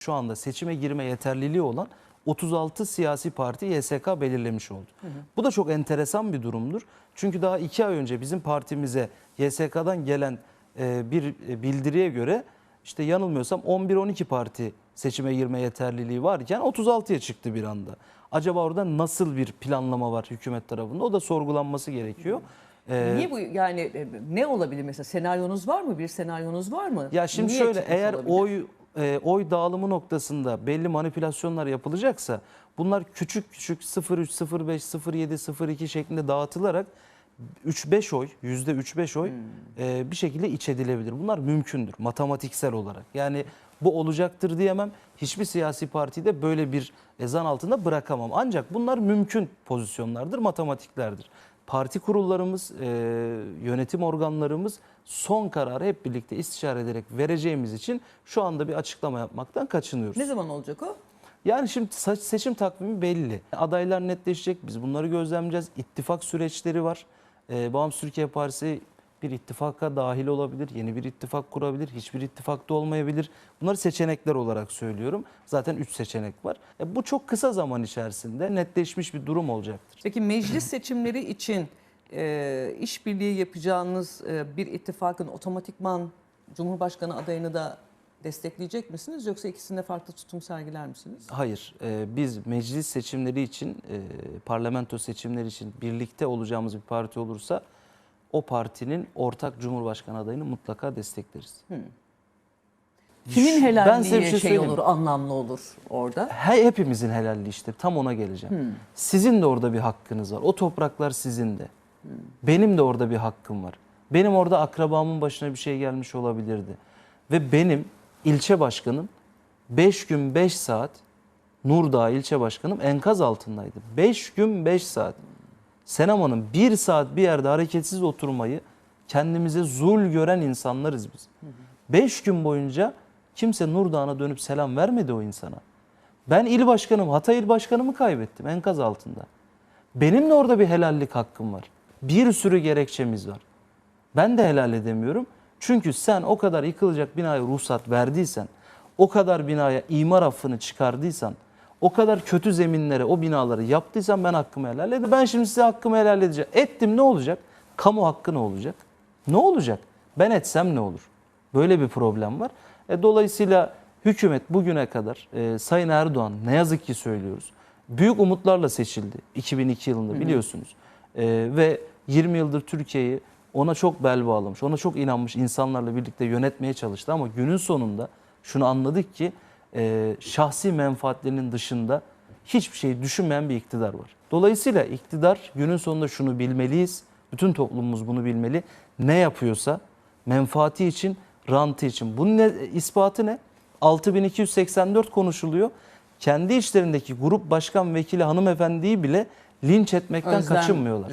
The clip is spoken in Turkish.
şu anda seçime girme yeterliliği olan 36 siyasi parti YSK belirlemiş oldu. Bu da çok enteresan bir durumdur. Çünkü daha iki ay önce bizim partimize YSK'dan gelen e, bir e, bildiriye göre işte yanılmıyorsam 11-12 parti seçime girme yeterliliği varken 36'ya çıktı bir anda. Acaba orada nasıl bir planlama var hükümet tarafında? O da sorgulanması gerekiyor. Ee, Niye bu yani e, ne olabilir mesela senaryonuz var mı? Bir senaryonuz var mı? Ya şimdi Niye şöyle eğer olabilir? oy e, oy dağılımı noktasında belli manipülasyonlar yapılacaksa bunlar küçük küçük 0.3, 0.5, 0.7, 0.2 şeklinde dağıtılarak 3-5 oy, %3-5 oy e, bir şekilde iç edilebilir. Bunlar mümkündür matematiksel olarak. Yani bu olacaktır diyemem. Hiçbir siyasi partide böyle bir ezan altında bırakamam. Ancak bunlar mümkün pozisyonlardır, matematiklerdir. Parti kurullarımız, e, yönetim organlarımız son kararı hep birlikte istişare ederek vereceğimiz için şu anda bir açıklama yapmaktan kaçınıyoruz. Ne zaman olacak o? Yani şimdi seçim takvimi belli. Adaylar netleşecek. Biz bunları gözlemleyeceğiz. İttifak süreçleri var. Ee, Bağımsız Türkiye Partisi bir ittifaka dahil olabilir. Yeni bir ittifak kurabilir. Hiçbir ittifakta olmayabilir. Bunları seçenekler olarak söylüyorum. Zaten 3 seçenek var. E, bu çok kısa zaman içerisinde netleşmiş bir durum olacaktır. Peki meclis seçimleri için e, işbirliği yapacağınız e, bir ittifakın otomatikman Cumhurbaşkanı adayını da destekleyecek misiniz yoksa ikisinde farklı tutum sergiler misiniz? Hayır, e, biz meclis seçimleri için, e, parlamento seçimleri için birlikte olacağımız bir parti olursa o partinin ortak cumhurbaşkanı adayını mutlaka destekleriz. Kimin Şu- helalliği ben şey, şey söyleyeyim. olur, anlamlı olur orada? He, hepimizin helalliği işte tam ona geleceğim. Sizin de orada bir hakkınız var. O topraklar sizin de. Benim de orada bir hakkım var. Benim orada akrabamın başına bir şey gelmiş olabilirdi. Ve benim ilçe başkanım 5 gün 5 saat Nurdağ ilçe başkanım enkaz altındaydı. 5 gün 5 saat. Senem Hanım bir saat bir yerde hareketsiz oturmayı kendimize zul gören insanlarız biz. 5 gün boyunca kimse Nurdağ'a dönüp selam vermedi o insana. Ben il başkanım, Hatay il başkanımı kaybettim enkaz altında. Benim de orada bir helallik hakkım var. Bir sürü gerekçemiz var. Ben de helal edemiyorum. Çünkü sen o kadar yıkılacak binaya ruhsat verdiysen, o kadar binaya imar affını çıkardıysan, o kadar kötü zeminlere o binaları yaptıysan ben hakkımı helal edeyim. Ben şimdi size hakkımı helal edeceğim. Ettim ne olacak? Kamu hakkı ne olacak? Ne olacak? Ben etsem ne olur? Böyle bir problem var. E, dolayısıyla hükümet bugüne kadar e, Sayın Erdoğan ne yazık ki söylüyoruz. Büyük umutlarla seçildi 2002 yılında biliyorsunuz. E, ve 20 yıldır Türkiye'yi ona çok bel bağlamış, ona çok inanmış insanlarla birlikte yönetmeye çalıştı. Ama günün sonunda şunu anladık ki e, şahsi menfaatlerinin dışında hiçbir şey düşünmeyen bir iktidar var. Dolayısıyla iktidar günün sonunda şunu bilmeliyiz. Bütün toplumumuz bunu bilmeli. Ne yapıyorsa menfaati için, rantı için. Bunun ne, ispatı ne? 6284 konuşuluyor. Kendi içlerindeki grup başkan vekili hanımefendiyi bile linç etmekten Özlem kaçınmıyorlar.